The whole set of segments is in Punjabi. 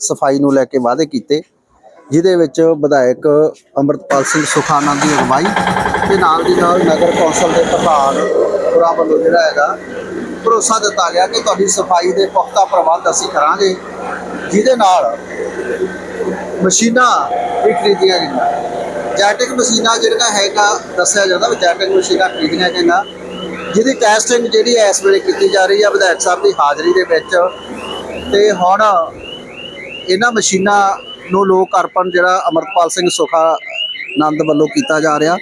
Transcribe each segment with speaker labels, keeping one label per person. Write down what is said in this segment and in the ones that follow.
Speaker 1: ਸਫ਼ਾਈ ਨੂੰ ਲੈ ਕੇ ਵਾਅਦੇ ਕੀਤੇ, ਜਿਹਦੇ ਵਿੱਚ ਵਿਧਾਇਕ ਅੰਮ੍ਰਿਤਪਾਲ ਸਿੰਘ ਸੁਖਾਨੰਦ ਦੀ ਅਗਵਾਈ ਤੇ ਨਾਲ ਦੀ ਨਾਲ ਨਗਰ ਕੌਂਸਲ ਦੇ ਪ੍ਰਧਾਨ ਪੁਰਾ ਵੱਲੋਂ ਜਿਹੜਾ ਹੈਗਾ ਭਰੋਸਾ ਦਿੱਤਾ ਗਿਆ ਕਿ ਤੁਹਾਡੀ ਸਫ਼ਾਈ ਦੇ ਪੁਖਤਾ ਪ੍ਰਬੰਧ ਅਸੀਂ ਕਰਾਂਗੇ, ਜਿਹਦੇ ਨਾਲ ਮਸ਼ੀਨਾਂ ਵੀ ਖਰੀਦੀਆਂ ਗਈਆਂ। ਜੈਟਿਕ ਮਸ਼ੀਨਾਂ ਜਿਹੜਾ ਹੈਗਾ, ਦੱਸਿਆ ਜਾਂਦਾ ਵੀ ਜੈਟਿਕ ਮਸ਼ੀਨਾਂ ਖਰੀਦੀਆਂ ਗਈਆਂ, ਜਿਹਦੀ ਟੈਸਟਿੰਗ ਜਿਹੜੀ ਹੈ ਇਸ ਵੇਲੇ ਕੀਤੀ ਜਾ ਰਹੀ ਹੈ, ਵਿਧਾਇਕ ਸਾਹਿਬ ਦੀ ਹਾਜ਼ਰੀ ਦੇ ਵਿੱਚ। ਤੇ ਹੁਣ ਇਹਨਾਂ ਮਸ਼ੀਨਾਂ ਨੂੰ ਲੋਕ ਅਰਪਣ ਜਿਹੜਾ ਅਮਰਪਾਲ ਸਿੰਘ ਸੁਖਾ ਆਨੰਦ ਵੱਲੋਂ ਕੀਤਾ ਜਾ ਰਿਹਾ।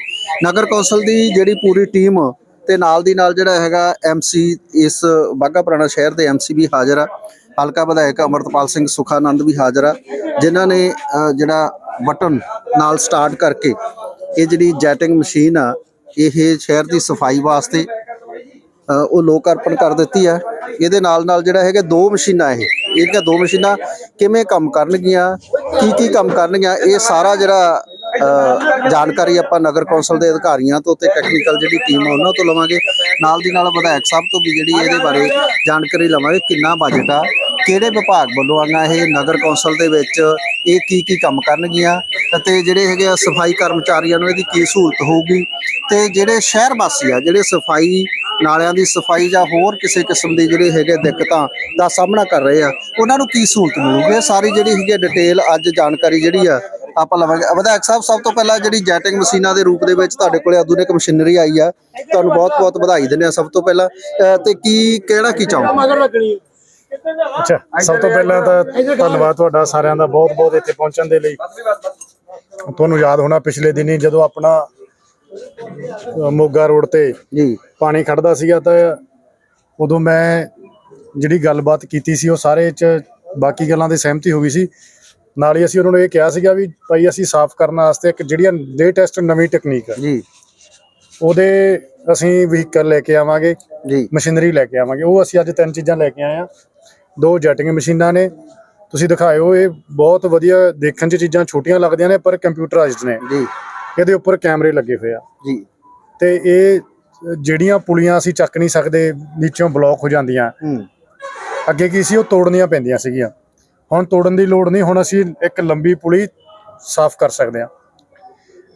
Speaker 1: ਨਗਰ ਕੌਂਸਲ ਦੀ ਜਿਹੜੀ ਪੂਰੀ ਟੀਮ ਤੇ ਨਾਲ ਦੀ ਨਾਲ ਜਿਹੜਾ ਹੈਗਾ ਐਮਸੀ ਇਸ ਬਾਘਾ ਪੁਰਾਣਾ ਸ਼ਹਿਰ ਦੇ ਐਮਸੀ ਵੀ ਹਾਜ਼ਰ ਆ। ਹਲਕਾ ਵਿਧਾਇਕ ਅਮਰਪਾਲ ਸਿੰਘ ਸੁਖਾਨੰਦ ਵੀ ਹਾਜ਼ਰ ਆ, ਜਿਨ੍ਹਾਂ ਨੇ ਜਿਹੜਾ ਬਟਨ ਨਾਲ ਸਟਾਰਟ ਕਰਕੇ ਇਹ ਜਿਹੜੀ ਜੈਟਿੰਗ ਮਸ਼ੀਨ ਆ, ਇਹ ਸ਼ਹਿਰ ਦੀ ਸਫ਼ਾਈ ਵਾਸਤੇ ਉਹ ਲੋਕ ਅਰਪਣ ਕਰ ਦਿੱਤੀ ਹੈ ਇਹਦੇ ਨਾਲ ਨਾਲ ਜਿਹੜਾ ਹੈਗਾ ਦੋ ਮਸ਼ੀਨਾਂ ਇਹ। ਇਹਦੀਆਂ ਦੋ ਮਸ਼ੀਨਾਂ ਕਿਵੇਂ ਕੰਮ ਕਰਨਗੀਆਂ? ਕੀ ਕੀ ਕੰਮ ਕਰਨਗੀਆਂ? ਇਹ ਸਾਰਾ ਜਿਹੜਾ ਜਾਣਕਾਰੀ ਆਪਾਂ ਨਗਰ ਕੌਂਸਲ ਦੇ ਅਧਿਕਾਰੀਆਂ ਤੋਂ ਤੇ ਟੈਕਨੀਕਲ ਜਿਹੜੀ ਟੀਮ ਆ ਉਹਨਾਂ ਤੋਂ ਲਵਾਂਗੇ। ਨਾਲ ਦੀ ਨਾਲ ਵਿਧਾਇਕ ਸਾਹਿਬ ਤੋਂ ਵੀ ਜਿਹੜੀ ਇਹਦੇ ਬਾਰੇ ਜਾਣਕਾਰੀ ਲਵਾਂਗੇ, ਕਿੰਨਾ ਬਜਟ ਆ, ਕਿਹੜੇ ਵਿਭਾਗ ਵੱਲੋਂ ਆਣਾ ਇਹ ਨਗਰ ਕੌਂਸਲ ਦੇ ਵਿੱਚ ਇਹ ਕੀ ਕੀ ਕੰਮ ਕਰਨਗੀਆਂ? ਅਤੇ ਜਿਹੜੇ ਹੈਗੇ ਆ ਸਫ਼ਾਈ ਕਰਮਚਾਰੀਆਂ ਨੂੰ ਇਹਦੀ ਕੀ ਸਹੂਲਤ ਹੋਊਗੀ? ਤੇ ਜਿਹੜੇ ਸ਼ਹਿਰ ਵਾਸੀ ਆ, ਜਿਹੜੇ ਸਫ਼ਾਈ ਨਾਲਿਆਂ ਦੀ ਸਫ਼ਾਈ ਜਾਂ ਹੋਰ ਕਿਸੇ ਕਿਸਮ ਦੀ ਜਿਹੜੇ ਹੈਗੇ ਦਿੱਕਤਾਂ ਦਾ ਸਾਹਮਣਾ ਕਰ ਰਹੇ ਆ ਉਹਨਾਂ ਨੂੰ ਕੀ ਸਹੂਲਤ ਮਿਲੂਗੀ? ਇਹ ਸਾਰੀ ਜਿਹੜੀ ਹੈਗੀ ਡਿਟੇਲ ਅੱਜ ਜਾਣਕਾਰੀ ਜਿਹੜੀ ਆ ਆਪਾਂ ਲਵਾਂਗੇ। ਵਿਧਾਇਕ ਸਾਹਿਬ ਸਭ ਤੋਂ ਪਹਿਲਾਂ ਜਿਹੜੀ ਜੈਟਿੰਗ ਮਸ਼ੀਨਾਂ ਦੇ ਰੂਪ ਦੇ ਵਿੱਚ ਤੁਹਾਡੇ ਕੋਲੇ ਆਧੁਨਿਕ ਮਸ਼ੀਨਰੀ ਆਈ ਆ ਤੁਹਾਨੂੰ ਬਹੁਤ-ਬਹੁਤ ਵਧਾਈ ਦਿੰਦੇ ਆ ਸਭ ਤੋਂ ਪਹਿਲਾਂ। ਤੇ ਕੀ ਕਿਹੜਾ ਕੀ ਚਾਹੋਗੇ?
Speaker 2: ਅੱਛਾ ਸਭ ਤੋਂ ਪਹਿਲਾਂ ਤਾਂ ਧੰਨਵਾਦ ਤੁਹਾਡਾ ਸਾਰਿਆਂ ਦਾ ਬਹੁਤ ਬਹੁਤ ਇੱਥੇ ਪਹੁੰਚਣ ਦੇ ਲਈ। ਤੁਹਾਨੂੰ ਯਾਦ ਹੋਣਾ ਪਿਛਲੇ ਦਿਨੀ ਜਦੋਂ ਆਪਣਾ ਮੋਗਾ ਰੋਡ ਤੇ
Speaker 1: ਜੀ।
Speaker 2: ਪਾਣੀ ਖੜਦਾ ਸੀਗਾ ਤਾਂ ਉਦੋਂ ਮੈਂ ਜਿਹੜੀ ਗੱਲਬਾਤ ਕੀਤੀ ਸੀ ਉਹ ਸਾਰੇ ਚ ਬਾਕੀ ਗੱਲਾਂ ਦੀ ਸਹਿਮਤੀ ਹੋ ਗਈ ਸੀ। ਨਾਲ ਹੀ ਅਸੀਂ ਉਹਨਾਂ ਨੂੰ ਇਹ ਕਿਹਾ ਸੀਗਾ ਵੀ ਭਾਈ ਅਸੀਂ ਸਾਫ਼ ਕਰਨ ਵਾਸਤੇ ਇੱਕ ਜਿਹੜੀ ਲੇਟੈਸਟ ਨਵੀਂ ਟੈਕਨੀਕ ਹੈ
Speaker 1: ਜੀ।
Speaker 2: ਉਹਦੇ ਅਸੀਂ ਵਹੀਕਲ ਲੈ ਕੇ ਆਵਾਂਗੇ
Speaker 1: ਜੀ।
Speaker 2: ਮਸ਼ੀਨਰੀ ਲੈ ਕੇ ਆਵਾਂਗੇ। ਉਹ ਅਸੀਂ ਅੱਜ ਤਿੰਨ ਚੀਜ਼ਾਂ ਲੈ ਕੇ ਆਏ ਆ। ਦੋ ਜੈਟਿੰਗ ਮਸ਼ੀਨਾਂ ਨੇ। ਤੁਸੀਂ ਦਿਖਾਇਓ ਇਹ ਬਹੁਤ ਵਧੀਆ ਦੇਖਣ 'ਚ ਚੀਜ਼ਾਂ ਛੋਟੀਆਂ ਲੱਗਦੀਆਂ ਨੇ ਪਰ ਕੰਪਿਊਟਰਾਈਜ਼ਡ ਨੇ।
Speaker 1: ਜੀ।
Speaker 2: ਇਹਦੇ ਉੱਪਰ ਕੈਮਰੇ ਲੱਗੇ ਹੋਏ ਆ।
Speaker 1: ਜੀ।
Speaker 2: ਤੇ ਇਹ ਜਿਹੜੀਆਂ ਪੁਲੀਆਂ ਅਸੀਂ ਚੱਕ ਨਹੀਂ ਸਕਦੇ ਨੀਚੋਂ ਬਲੌਕ ਹੋ ਜਾਂਦੀਆਂ। ਅੱਗੇ ਕੀ ਸੀ ਉਹ ਤੋੜਨੀਆਂ ਪੈਂਦੀਆਂ ਸੀਗੀਆਂ। ਹੁਣ ਤੋੜਨ ਦੀ ਲੋੜ ਨਹੀਂ ਹੁਣ ਅਸੀਂ ਇੱਕ ਲੰਬੀ ਪੁਲੀ ਸਾਫ਼ ਕਰ ਸਕਦੇ ਹਾਂ।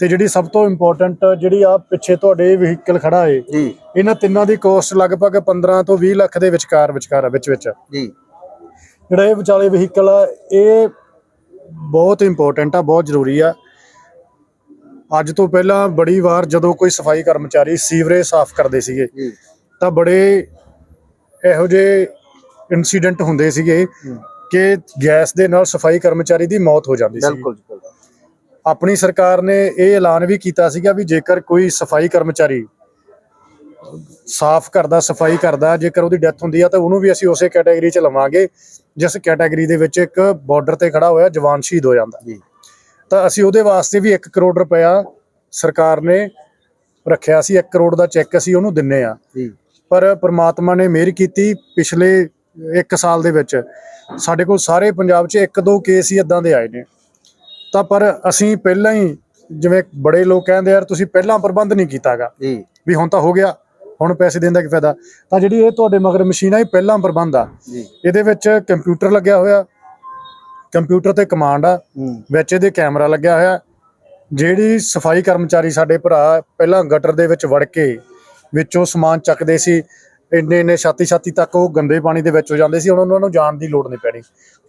Speaker 2: ਤੇ ਜਿਹੜੀ ਸਭ ਤੋਂ ਇੰਪੋਰਟੈਂਟ ਜਿਹੜੀ ਆ ਪਿੱਛੇ ਤੁਹਾਡੇ ਵਹੀਕਲ ਖੜਾ ਏ
Speaker 1: ਜੀ।
Speaker 2: ਇਹਨਾਂ ਤਿੰਨਾਂ ਦੀ ਕੋਸਟ ਲਗਭਗ 15 ਤੋਂ 20 ਲੱਖ ਦੇ ਵਿਚਕਾਰ ਵਿਚਕਾਰ ਆ ਵਿੱਚ ਵਿੱਚ।
Speaker 1: ਜੀ।
Speaker 2: ਜਿਹੜਾ ਇਹ ਵਿਚਾਲੇ ਵਹੀਕਲ ਆ ਇਹ ਬਹੁਤ ਇੰਪੋਰਟੈਂਟ ਆ ਬਹੁਤ ਜ਼ਰੂਰੀ ਆ। ਅੱਜ ਤੋਂ ਪਹਿਲਾਂ ਬੜੀ ਵਾਰ ਜਦੋਂ ਕੋਈ ਸਫ਼ਾਈ ਕਰਮਚਾਰੀ ਸੀਵਰੇਜ ਸਾਫ਼ ਕਰਦੇ ਸੀਗੇ ਤਾਂ ਬੜੇ ਇਹੋ ਜਿਹੇ ਇਨਸੀਡੈਂਟ ਹੁੰਦੇ ਸੀਗੇ ਕਿ ਗੈਸ ਦੇ ਨਾਲ ਸਫ਼ਾਈ ਕਰਮਚਾਰੀ ਦੀ ਮੌਤ ਹੋ ਜਾਂਦੀ ਸੀ।
Speaker 1: ਬਿਲਕੁਲ
Speaker 2: ਆਪਣੀ ਸਰਕਾਰ ਨੇ ਇਹ ਐਲਾਨ ਵੀ ਕੀਤਾ ਸੀਗਾ ਵੀ ਜੇਕਰ ਕੋਈ ਸਫ਼ਾਈ ਕਰਮਚਾਰੀ ਸਾਫ਼ ਕਰਦਾ ਸਫ਼ਾਈ ਕਰਦਾ ਜੇਕਰ ਉਹਦੀ ਡੈਥ ਹੁੰਦੀ ਆ ਤਾਂ ਉਹਨੂੰ ਵੀ ਅਸੀਂ ਉਸੇ ਕੈਟਾਗਰੀ 'ਚ ਲਵਾਂਗੇ ਜਿਸ ਕੈਟਾਗਰੀ ਦੇ ਵਿੱਚ ਇੱਕ ਬਾਰਡਰ ਤੇ ਖੜਾ ਹੋਇਆ ਜਵਾਨ ਸ਼ਹੀਦ ਹੋ ਜਾਂਦਾ।
Speaker 1: ਜੀ।
Speaker 2: ਤਾਂ ਅਸੀਂ ਉਹਦੇ ਵਾਸਤੇ ਵੀ 1 ਕਰੋੜ ਰੁਪਇਆ ਸਰਕਾਰ ਨੇ ਰੱਖਿਆ ਸੀ 1 ਕਰੋੜ ਦਾ ਚੈੱਕ ਅਸੀਂ ਉਹਨੂੰ ਦਿੰਨੇ ਆ। ਪਰ ਪ੍ਰਮਾਤਮਾ ਨੇ ਮਿਹਰ ਕੀਤੀ ਪਿਛਲੇ 1 ਸਾਲ ਦੇ ਵਿੱਚ। ਸਾਡੇ ਕੋਲ ਸਾਰੇ ਪੰਜਾਬ 'ਚ ਇੱਕ ਦੋ ਕੇਸ ਹੀ ਇਦਾਂ ਦੇ ਆਏ ਨੇ। ਤਾਂ ਪਰ ਅਸੀਂ ਪਹਿਲਾਂ ਹੀ ਜਿਵੇਂ ਬੜੇ ਲੋਕ ਕਹਿੰਦੇ ਯਾਰ ਤੁਸੀਂ ਪਹਿਲਾਂ ਪ੍ਰਬੰਧ ਨਹੀਂ ਕੀਤਾਗਾ। ਵੀ ਹੁਣ ਤਾਂ ਹੋ ਗਿਆ ਹੁਣ ਪੈਸੇ ਦੇਣ ਦਾ ਕੀ ਫਾਇਦਾ? ਤਾਂ ਜਿਹੜੀ ਇਹ ਤੁਹਾਡੇ ਮਗਰ ਮਸ਼ੀਨ ਆ ਇਹ ਪਹਿਲਾਂ ਪ੍ਰਬੰਧ ਆ।
Speaker 1: ਜੀ।
Speaker 2: ਇਹਦੇ ਵਿੱਚ ਕੰਪਿਊਟਰ ਲੱਗਿਆ ਹੋਇਆ ਕੰਪਿਊਟਰ ਤੇ ਕਮਾਂਡ ਆ ਵਿੱਚ ਇਹਦੇ ਕੈਮਰਾ ਲੱਗਿਆ ਹੋਇਆ। ਜਿਹੜੀ ਸਫ਼ਾਈ ਕਰਮਚਾਰੀ ਸਾਡੇ ਭਰਾ ਪਹਿਲਾਂ ਗਟਰ ਦੇ ਵਿੱਚ ਵੜ ਕੇ ਵਿੱਚੋਂ ਸਮਾਨ ਚੱਕਦੇ ਸੀ ਇੰਨੇ ਇੰਨੇ ਛਾਤੀ ਛਾਤੀ ਤੱਕ ਉਹ ਗੰਦੇ ਪਾਣੀ ਦੇ ਵਿੱਚ ਹੋ ਜਾਂਦੇ ਸੀ ਹੁਣ ਉਹਨਾਂ ਨੂੰ ਜਾਣ ਦੀ ਲੋੜ ਨਹੀਂ ਪੈਣੀ।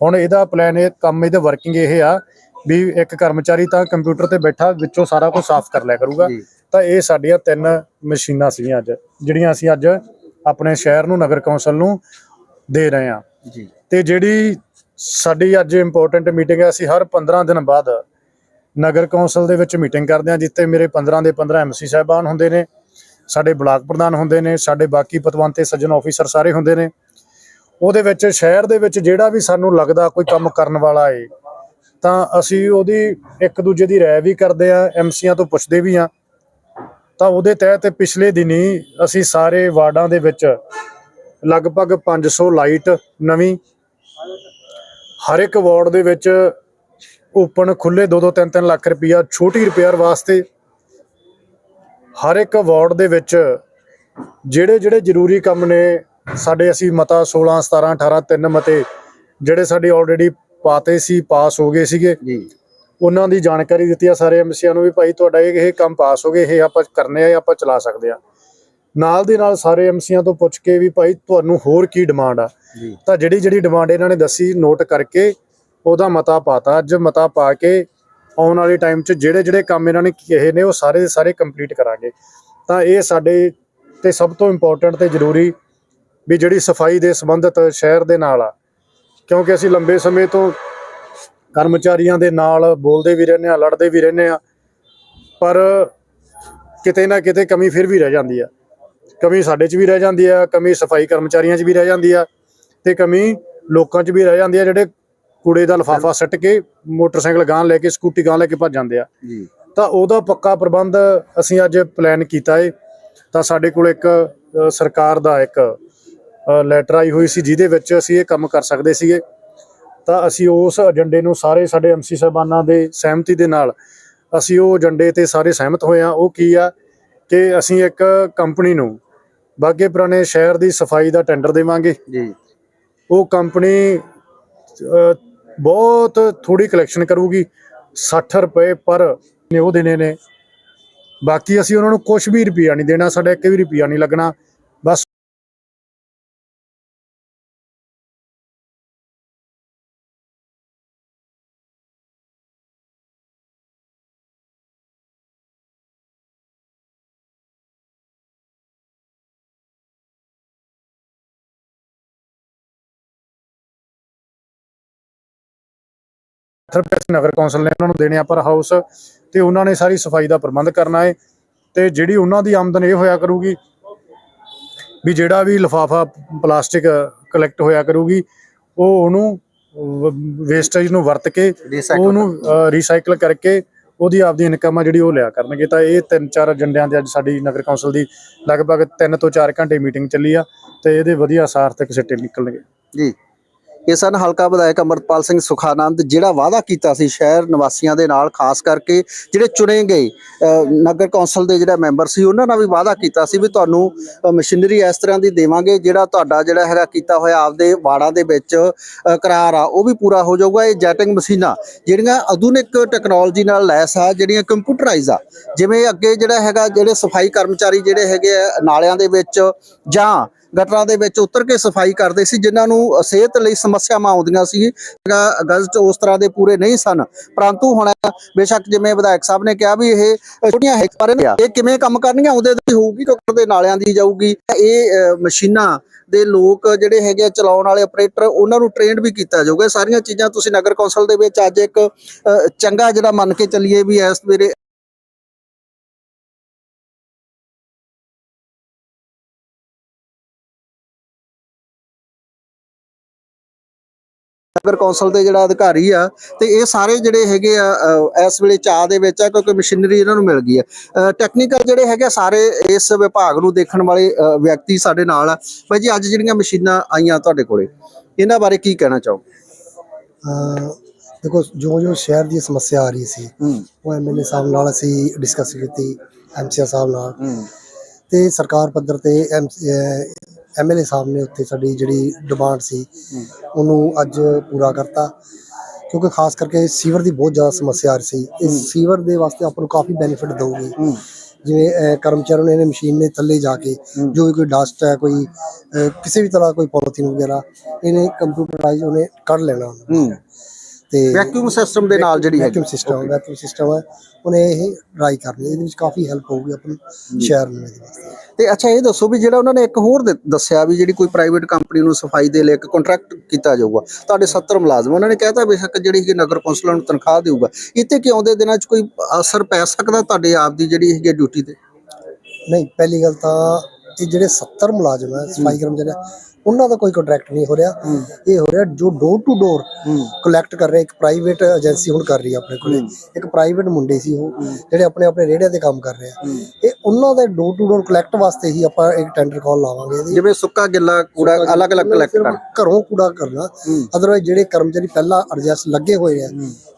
Speaker 2: ਹੁਣ ਇਹਦਾ ਪਲਾਨ ਇਹ ਕੰਮ ਇਹਦਾ ਵਰਕਿੰਗ ਇਹ ਆ ਵੀ ਇੱਕ ਕਰਮਚਾਰੀ ਤਾਂ ਕੰਪਿਊਟਰ ਤੇ ਬੈਠਾ ਵਿੱਚੋਂ ਸਾਰਾ ਕੁਝ ਸਾਫ਼ ਕਰ ਲਿਆ ਕਰੂਗਾ। ਤਾਂ ਇਹ ਸਾਡੀਆਂ ਤਿੰਨ ਮਸ਼ੀਨਾਂ ਸੀਗੀਆਂ ਅੱਜ ਜਿਹੜੀਆਂ ਅਸੀਂ ਅੱਜ ਆਪਣੇ ਸ਼ਹਿਰ ਨੂੰ ਨਗਰ ਕੌਂਸਲ ਨੂੰ ਦੇ ਰਹੇ
Speaker 1: ਜੀ।
Speaker 2: ਤੇ ਜਿਹੜੀ ਸਾਡੀ ਅੱਜ ਇੰਪੋਰਟੈਂਟ ਮੀਟਿੰਗ ਹੈ। ਅਸੀਂ ਹਰ 15 ਦਿਨ ਬਾਅਦ ਨਗਰ ਕੌਂਸਲ ਦੇ ਵਿੱਚ ਮੀਟਿੰਗ ਕਰਦੇ ਹਾਂ, ਜਿੱਥੇ ਮੇਰੇ 15 ਦੇ 15 ਐਮਸੀ ਸਾਹਿਬਾਨ ਹੁੰਦੇ ਨੇ, ਸਾਡੇ ਬਲਾਕ ਪ੍ਰਧਾਨ ਹੁੰਦੇ ਨੇ, ਸਾਡੇ ਬਾਕੀ ਪਤਵੰਤੇ, ਸੱਜਣ ਆਫੀਸਰ ਸਾਰੇ ਹੁੰਦੇ ਨੇ। ਉਹਦੇ ਵਿੱਚ, ਸ਼ਹਿਰ ਦੇ ਵਿੱਚ ਜਿਹੜਾ ਵੀ ਸਾਨੂੰ ਲੱਗਦਾ ਕੋਈ ਕੰਮ ਕਰਨ ਵਾਲਾ ਏ, ਤਾਂ ਅਸੀਂ ਉਹਦੀ ਇੱਕ ਦੂਜੇ ਦੀ ਰਾਏ ਵੀ ਕਰਦੇ ਆ ਐਮਸੀਆਂ ਤੋਂ ਪੁੱਛਦੇ ਵੀ ਆ ਤਾਂ ਉਹਦੇ ਤਹਿਤ ਪਿਛਲੇ ਦਿਨੀ ਅਸੀਂ ਸਾਰੇ ਵਾਰਡਾਂ ਦੇ ਵਿੱਚ ਲਗਭਗ 500 ਲਾਈਟ ਨਵੀਂ ਹਰ ਇੱਕ ਵਾਰਡ ਦੇ ਵਿੱਚ ਓਪਨ ਖੁੱਲੇ 2-2 3-3 ਲੱਖ ਰੁਪਈਆ ਛੋਟੀ ਰਿਪੇਅਰ ਵਾਸਤੇ ਹਰ ਇੱਕ ਵਾਰਡ ਦੇ ਵਿੱਚ ਜਿਹੜੇ ਜਿਹੜੇ ਜ਼ਰੂਰੀ ਕੰਮ ਨੇ ਸਾਡੇ ਅਸੀਂ ਮਤਾ 16 17 18 ਤਿੰਨ ਮਤੇ ਜਿਹੜੇ ਸਾਡੇ ਆਲਰੇਡੀ ਪਾਤੇ ਸੀ ਪਾਸ ਹੋ ਗਏ ਸੀਗੇ।
Speaker 1: ਜੀ।
Speaker 2: ਉਹਨਾਂ ਦੀ ਜਾਣਕਾਰੀ ਦਿੱਤੀ ਆ ਸਾਰੇ ਐਮਸੀਆਂ ਨੂੰ ਵੀ ਭਾਈ ਤੁਹਾਡਾ ਇਹ ਇਹ ਕੰਮ ਪਾਸ ਹੋ ਗਏ ਇਹ ਆਪਾਂ ਕਰਨੇ ਆ ਆਪਾਂ ਚਲਾ ਸਕਦੇ ਆ। ਨਾਲ ਦੀ ਨਾਲ ਸਾਰੇ ਐਮਸੀਆਂ ਤੋਂ ਪੁੱਛ ਕੇ ਵੀ ਭਾਈ ਤੁਹਾਨੂੰ ਹੋਰ ਕੀ ਡਿਮਾਂਡ ਆ? ਤਾਂ ਜਿਹੜੀ ਜਿਹੜੀ ਡਿਮਾਂਡ ਇਹਨਾਂ ਨੇ ਦੱਸੀ ਨੋਟ ਕਰਕੇ ਉਹਦਾ ਮਤਾ ਪਾਤਾ। ਅੱਜ ਮਤਾ ਪਾ ਕੇ ਆਉਣ ਵਾਲੇ ਟਾਈਮ 'ਚ ਜਿਹੜੇ ਜਿਹੜੇ ਕੰਮ ਇਹਨਾਂ ਨੇ ਕਹੇ ਨੇ ਉਹ ਸਾਰੇ ਦੇ ਸਾਰੇ ਕੰਪਲੀਟ ਕਰਾਂਗੇ। ਤਾਂ ਇਹ ਸਾਡੇ ਤੇ ਸਭ ਤੋਂ ਇੰਪੋਰਟੈਂਟ ਤੇ ਜ਼ਰੂਰੀ ਵੀ ਜਿਹੜੀ ਸਫ਼ਾਈ ਦੇ ਸੰਬੰਧਿਤ ਸ਼ਹਿਰ ਦੇ ਨਾਲ ਆ। ਕਿਉਂਕਿ ਅਸੀਂ ਲੰਬੇ ਸਮੇਂ ਤੋਂ ਕਰਮਚਾਰੀਆਂ ਦੇ ਨਾਲ ਬੋਲਦੇ ਵੀ ਰਹਿੰਦੇ ਆ ਲੜਦੇ ਵੀ ਰਹਿੰਦੇ ਆ ਪਰ ਕਿਤੇ ਨਾ ਕਿਤੇ ਕਮੀ ਫਿਰ ਵੀ ਰਹਿ ਜਾਂਦੀ ਆ। ਕਮੀ ਸਾਡੇ 'ਚ ਵੀ ਰਹਿ ਜਾਂਦੀ ਆ ਕਮੀ ਸਫ਼ਾਈ ਕਰਮਚਾਰੀਆਂ 'ਚ ਵੀ ਰਹਿ ਜਾਂਦੀ ਆ ਤੇ ਕਮੀ ਲੋਕਾਂ 'ਚ ਵੀ ਰਹਿ ਜਾਂਦੀ ਆ ਜਿਹੜੇ ਕੂੜੇ ਦਾ ਲਫਾਫਾ ਸੱਟ ਕੇ ਮੋਟਰਸਾਈਕਲ ਗਾਂ ਲੈ ਕੇ ਸਕੂਟੀ ਗਾਂ ਲੈ ਕੇ ਭੱਜ ਜਾਂਦੇ ਆ।
Speaker 1: ਜੀ।
Speaker 2: ਤਾਂ ਉਹਦਾ ਪੱਕਾ ਪ੍ਰਬੰਧ ਅਸੀਂ ਅੱਜ ਪਲਾਨ ਕੀਤਾ ਏ। ਤਾਂ ਸਾਡੇ ਕੋਲ ਇੱਕ ਸਰਕਾਰ ਦਾ ਇੱਕ ਲੈਟਰ ਆਈ ਹੋਈ ਸੀ ਜਿਹਦੇ ਵਿੱਚ ਅਸੀਂ ਇਹ ਕੰਮ ਕਰ ਸਕਦੇ ਸੀਗੇ। ਤਾਂ ਅਸੀਂ ਉਸ ਏਜੰਡੇ ਨੂੰ ਸਾਰੇ ਸਾਡੇ ਐਮਸੀ ਸਾਹਿਬਾਨਾਂ ਦੇ ਸਹਿਮਤੀ ਦੇ ਨਾਲ ਅਸੀਂ ਉਹ ਏਜੰਡੇ ਤੇ ਸਾਰੇ ਸਹਿਮਤ ਹੋਏ ਆ। ਉਹ ਕੀ ਆ ਕਿ ਅਸੀਂ ਇੱਕ ਕੰਪਨੀ ਨੂੰ ਬਾਗੇ ਪੁਰਾਣੇ ਸ਼ਹਿਰ ਦੀ ਸਫ਼ਾਈ ਦਾ ਟੈਂਡਰ ਦੇਵਾਂਗੇ।
Speaker 1: ਜੀ।
Speaker 2: ਉਹ ਕੰਪਨੀ ਬਹੁਤ ਥੋੜੀ ਕਲੈਕਸ਼ਨ ਕਰੂਗੀ। 60 ਰੁਪਏ ਪਰ ਨੇ ਉਹ ਦੇਣੇ ਨੇ। ਬਾਕੀ ਅਸੀਂ ਉਹਨਾਂ ਨੂੰ ਕੁਝ ਵੀ ਰੁਪਿਆ ਨਹੀਂ ਦੇਣਾ ਸਾਡਾ ਇੱਕ ਵੀ ਰੁਪਿਆ ਨਹੀਂ ਲੱਗਣਾ। ਰੁਪਏ ਨਗਰ ਕੌਂਸਲ ਨੇ ਉਹਨਾਂ ਨੂੰ ਦੇਣੇ ਆ ਪਰ ਹਾਊਸ ਤੇ ਉਹਨਾਂ ਨੇ ਸਾਰੀ ਸਫ਼ਾਈ ਦਾ ਪ੍ਰਬੰਧ ਕਰਨਾ ਹੈ ਤੇ ਜਿਹੜੀ ਉਹਨਾਂ ਦੀ ਆਮਦਨ ਇਹ ਹੋਇਆ ਕਰੂਗੀ ਵੀ ਜਿਹੜਾ ਵੀ ਲਫਾਫਾ ਪਲਾਸਟਿਕ ਕਲੈਕਟ ਹੋਇਆ ਕਰੂਗੀ ਉਹ ਉਹਨੂੰ ਵੇਸਟੇਜ ਨੂੰ ਵਰਤ ਕੇ ਉਹਨੂੰ ਰੀਸਾਈਕਲ ਕਰਕੇ ਉਹਦੀ ਆਪਦੀ ਇਨਕਮ ਆ ਜਿਹੜੀ ਉਹ ਲਿਆ ਕਰਨਗੇ। ਤਾਂ ਇਹ ਤਿੰਨ ਚਾਰ ਏਜੰਡਿਆਂ ਤੇ ਅੱਜ ਸਾਡੀ ਨਗਰ ਕੌਂਸਲ ਦੀ ਲਗਭਗ 3 ਤੋਂ 4 ਘੰਟੇ ਮੀਟਿੰਗ ਚੱਲੀ ਆ ਤੇ ਇਹਦੇ ਵਧੀਆ ਸਾਰਥਕ ਸਿੱਟੇ ਨਿਕਲਣਗੇ।
Speaker 1: ਜੀ। ਇਹ ਸਨ ਹਲਕਾ ਵਿਧਾਇਕ ਅਮਰਪਾਲ ਸਿੰਘ ਸੁਖਾਨੰਦ, ਜਿਹੜਾ ਵਾਅਦਾ ਕੀਤਾ ਸੀ ਸ਼ਹਿਰ ਨਿਵਾਸੀਆਂ ਦੇ ਨਾਲ, ਖਾਸ ਕਰਕੇ ਜਿਹੜੇ ਚੁਣੇ ਗਏ ਨਗਰ ਕੌਂਸਲ ਦੇ ਜਿਹੜਾ ਮੈਂਬਰ ਸੀ, ਉਹਨਾਂ ਨਾਲ ਵੀ ਵਾਅਦਾ ਕੀਤਾ ਸੀ ਵੀ ਤੁਹਾਨੂੰ ਮਸ਼ੀਨਰੀ ਇਸ ਤਰ੍ਹਾਂ ਦੀ ਦੇਵਾਂਗੇ ਜਿਹੜਾ ਤੁਹਾਡਾ ਜਿਹੜਾ ਹੈਗਾ ਕੀਤਾ ਹੋਇਆ ਆਪਦੇ ਵਾੜਾਂ ਦੇ ਵਿੱਚ ਕਰਾਰ ਆ, ਉਹ ਵੀ ਪੂਰਾ ਹੋ ਜਾਊਗਾ। ਇਹ ਜੈਟਿੰਗ ਮਸ਼ੀਨਾਂ ਜਿਹੜੀਆਂ ਆਧੁਨਿਕ ਟੈਕਨੋਲੋਜੀ ਨਾਲ ਲੈਸ ਆ, ਜਿਹੜੀਆਂ ਕੰਪਿਊਟਰਾਈਜ਼ ਆ, ਜਿਵੇਂ ਅੱਗੇ ਜਿਹੜਾ ਹੈਗਾ ਜਿਹੜੇ ਸਫ਼ਾਈ ਕਰਮਚਾਰੀ ਜਿਹੜੇ ਹੈਗੇ ਆ, ਨਾਲਿਆਂ ਦੇ ਵਿੱਚ ਜਾਂ ਗਟਰਾਂ ਦੇ ਵਿੱਚ ਉਤਰ ਕੇ ਸਫ਼ਾਈ ਕਰਦੇ ਸੀ, ਜਿਨ੍ਹਾਂ ਨੂੰ ਸਿਹਤ ਲਈ ਸਮੱਸਿਆਵਾਂ ਆਉਂਦੀਆਂ ਸੀ। ਗ- ਗਜ਼ਟ ਉਸ ਤਰ੍ਹਾਂ ਦੇ ਪੂਰੇ ਨਹੀਂ ਸਨ। ਪਰੰਤੂ ਹੁਣ, ਬੇਸ਼ੱਕ ਜਿਵੇਂ ਵਿਧਾਇਕ ਸਾਹਿਬ ਨੇ ਕਿਹਾ ਵੀ ਇਹ ਛੋਟੀਆਂ ਹੈ ਪਰ ਇਹ ਕਿਵੇਂ ਕੰਮ ਕਰਨਗੀਆਂ, ਉਹਦੇ ਦੀ ਹੋਊਗੀ, ਕਿਉਂਕਿ ਦੇ ਨਾਲਿਆਂ ਦੀ ਜਾਊਗੀ। ਇਹ ਮਸ਼ੀਨਾਂ ਦੇ ਲੋਕ ਜਿਹੜੇ ਹੈਗੇ ਆ, ਚਲਾਉਣ ਵਾਲੇ ਆਪਰੇਟਰ, ਉਹਨਾਂ ਨੂੰ ਟ੍ਰੇਨਡ ਵੀ ਕੀਤਾ ਜਾਊਗਾ। ਸਾਰੀਆਂ ਚੀਜ਼ਾਂ ਤੁਸੀਂ ਨਗਰ ਕੌਂਸਲ ਦੇ ਵਿੱਚ ਅੱਜ ਇੱਕ ਚੰਗਾ ਜਿਹੜਾ ਮੰਨ ਕੇ ਚੱਲੀਏ ਵੀ ਇਸ ਵੇਲੇ ਨਗਰ ਕੌਂਸਲ ਦੇ ਜਿਹੜਾ ਅਧਿਕਾਰੀ ਆ ਤੇ ਇਹ ਸਾਰੇ ਜਿਹੜੇ ਹੈਗੇ ਆ ਅ, ਇਸ ਵੇਲੇ ਚਾਹ ਦੇ ਵਿੱਚ ਆ ਕਿਉਂਕਿ ਮਸ਼ੀਨਰੀ ਇਹਨਾਂ ਨੂੰ ਮਿਲ ਗਈ ਆ। ਟੈਕਨੀਕਲ ਜਿਹੜੇ ਹੈਗੇ ਆ, ਸਾਰੇ ਇਸ ਵਿਭਾਗ ਨੂੰ ਦੇਖਣ ਵਾਲੇ ਅ, ਵਿਅਕਤੀ ਸਾਡੇ ਨਾਲ ਆ। ਭਾਈ ਜੀ ਅੱਜ ਜਿਹੜੀਆਂ ਮਸ਼ੀਨਾਂ ਆਈਆਂ ਤੁਹਾਡੇ ਕੋਲੇ ਇਹਨਾਂ ਬਾਰੇ ਕੀ ਕਹਿਣਾ ਚਾਹੋ
Speaker 3: ਅਹ ਦੇਖੋ ਜੋ ਜੋ ਸ਼ਹਿਰ ਦੀ ਸਮੱਸਿਆ ਆ ਰਹੀ ਸੀ
Speaker 1: ਹੂੰ।
Speaker 3: ਉਹ ਐਮਐਲਏ ਸਾਹਿਬ ਨਾਲ ਅਸੀਂ ਡਿਸਕਸ ਕੀਤੀ ਐਮਸੀਆ ਸਾਹਿਬ ਨਾਲ।
Speaker 1: ਹੂੰ।
Speaker 3: ਤੇ ਸਰਕਾਰ ਪੱਧਰ ਤੇ ਐਮਐਲਏ ਸਾਹਿਬ ਨੇ ਉੱਤੇ ਸਾਡੀ ਜਿਹੜੀ ਡਿਮਾਂਡ ਸੀ ਉਹਨੂੰ ਅੱਜ ਪੂਰਾ ਕਰਤਾ। ਕਿਉਂਕਿ ਖਾਸ ਕਰਕੇ ਸੀਵਰ ਦੀ ਬਹੁਤ ਜ਼ਿਆਦਾ ਸਮੱਸਿਆ ਆ ਰਹੀ ਸੀ। ਇਸ ਸੀਵਰ ਦੇ ਵਾਸਤੇ ਆਪਾਂ ਨੂੰ ਕਾਫੀ ਬੈਨੀਫਿਟ ਦਊਗੀ। ਜਿਵੇਂ ਅਹ, ਕਰਮਚਾਰੀਆਂ ਨੇ ਮਸ਼ੀਨ ਨੇ ਥੱਲੇ ਜਾ ਕੇ ਜੋ ਵੀ ਕੋਈ ਡਸਟ ਹੈ ਕੋਈ ਕਿਸੇ ਵੀ ਤਰ੍ਹਾਂ ਕੋਈ ਪੋਲੀਥੀਨ ਵਗੈਰਾ ਇਹਨੇ ਕੰਪਿਊਟਰਾਈਜ਼ ਉਹਨੇ ਕੱਢ ਲੈਣਾ। ਤੇ
Speaker 1: ਵੈਕਿਊਮ ਸਿਸਟਮ ਦੇ ਨਾਲ ਜਿਹੜੀ
Speaker 3: ਵੈਕਿਊਮ
Speaker 1: ਹੈ
Speaker 3: ਸਿਸਟਮ ਵੈਕਿਊਮ ਸਿਸਟਮ ਹੈ ਉਹਨੇ ਇਹ ਟਰਾਈ ਕਰਨੀ ਇਹਦੇ ਵਿੱਚ ਕਾਫੀ ਹੈਲਪ ਹੋਊਗੀ ਆਪਣੇ ਸ਼ਹਿਰ ਨੂੰ ਇਹਦੇ ਵਾਸਤੇ।
Speaker 1: ਤੇ ਅੱਛਾ ਇਹ ਦੱਸੋ ਵੀ ਜਿਹੜਾ ਉਹਨਾਂ ਨੇ ਇੱਕ ਹੋਰ ਦੱਸਿਆ ਵੀ ਜਿਹੜੀ ਕੋਈ ਪ੍ਰਾਈਵੇਟ ਕੰਪਨੀ ਨੂੰ ਸਫ਼ਾਈ ਦੇ ਲਈ ਇੱਕ ਕੰਟਰੈਕਟ ਕੀਤਾ ਜਾਊਗਾ ਤੁਹਾਡੇ 70 ਮੁਲਾਜ਼ਮ ਉਹਨਾਂ ਨੇ ਕਹਿਤਾ ਬੇਸ਼ੱਕ ਜਿਹੜੀ ਹੈਗੀ ਨਗਰ ਕੌਂਸਲਾਂ ਨੂੰ ਤਨਖਾਹ ਦੇਊਗਾ ਇੱਥੇ ਕਿ ਆਉਂਦੇ ਦਿਨਾਂ 'ਚ ਕੋਈ ਅਸਰ ਪੈ ਸਕਦਾ ਤੁਹਾਡੇ ਆਪ ਦੀ ਜਿਹੜੀ ਹੈਗੀ ਡਿਊਟੀ ਤੇ?
Speaker 3: ਨਹੀਂ ਪਹਿਲੀ ਗੱਲ ਤਾਂ ਇਹ ਜਿਹੜੇ 70 ਮੁਲਾਜ਼ਮ ਹੈ। ਸਫ਼ਾਈ ਕਰਮਚਾਰੀ ਉਹਨਾਂ ਦਾ ਕੋਈ ਕੰਟਰੈਕਟ ਨਹੀਂ ਹੋ ਰਿਹਾ। ਇਹ ਹੋ ਰਿਹਾ ਜੋ ਡੋਰ ਟੂ ਡੋਰ ਕਲੈਕਟ ਕਰ ਰਹੇ ਇੱਕ ਪ੍ਰਾਈਵੇਟ ਏਜੰਸੀ ਹੁਣ ਕਰ ਰਹੀ ਹੈ ਆਪਣੇ ਕੋਲੇ। ਇੱਕ ਪ੍ਰਾਈਵੇਟ ਮੁੰਡੇ ਸੀ ਉਹ ਜਿਹੜੇ ਆਪਣੇ ਆਪਣੇ ਰੇੜਿਆਂ ਤੇ ਕੰਮ ਕਰ ਰਹੇ ਆ। ਇਹ ਉਹਨਾਂ ਦੇ ਡੋਰ ਟੂ ਡੋਰ ਕਲੈਕਟ ਵਾਸਤੇ ਹੀ ਆਪਾਂ ਇੱਕ ਟੈਂਡਰ ਕਾਲ ਲਾਵਾਂਗੇ ਇਹਦੀ।
Speaker 1: ਜਿਵੇਂ ਸੁੱਕਾ ਗਿੱਲਾ ਕੂੜਾ ਅਲੱਗ-ਅਲੱਗ ਕਲੈਕਟ ਕਰ
Speaker 3: ਘਰੋਂ ਕੂੜਾ ਕਰਨਾ। ਅਦਰਵਾਈਜ਼ ਜਿਹੜੇ ਕਰਮਚਾਰੀ ਪਹਿਲਾਂ ਅਰਜੈਸ ਲੱਗੇ ਹੋਏ ਆ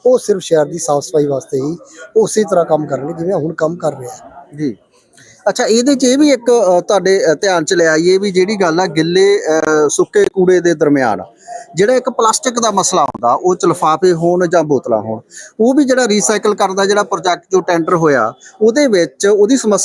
Speaker 3: ਉਹ ਸਿਰਫ ਸ਼ਹਿਰ ਦੀ ਸਾਫ਼ ਸਫ਼ਾਈ ਵਾਸਤੇ ਹੀ ਉਸੇ ਤਰ੍ਹਾਂ ਕੰਮ ਕਰਨਗੇ ਜਿਵੇਂ ਹੁਣ ਕੰਮ ਕਰ ਰਹੇ। ਆ
Speaker 1: ਜੀ। ਅੱਛਾ ਇਹਦੇ 'ਚ ਇਹ ਵੀ ਇੱਕ ਅ, ਤੁਹਾਡੇ ਅ, ਧਿਆਨ 'ਚ ਲਿਆਈਏ ਵੀ ਜਿਹੜੀ ਗੱਲ ਆ ਗਿੱਲੇ ਅ, ਸੁੱਕੇ ਕੂੜੇ ਦੇ ਦਰਮਿਆਨ ਜਿਹੜਾ ਇੱਕ ਪਲਾਸਟਿਕ ਦਾ ਮਸਲਾ ਹੁੰਦਾ ਉਹ ਚ ਲਿਫਾਫੇ ਹੋਣ ਜਾਂ ਬੋਤਲਾਂ ਹੋਣ ਉਹ ਵੀ ਜਿਹੜਾ ਰੀਸਾਈਕਲ ਕਰਨ ਦਾ ਜਿਹੜਾ ਪ੍ਰੋਜੈਕਟ ਜੋ ਟੈਂਡਰ ਹੋਇਆ ਉਹਦੇ ਵਿੱਚ ਉਹਦੀ ਸਮੱਸਿਆ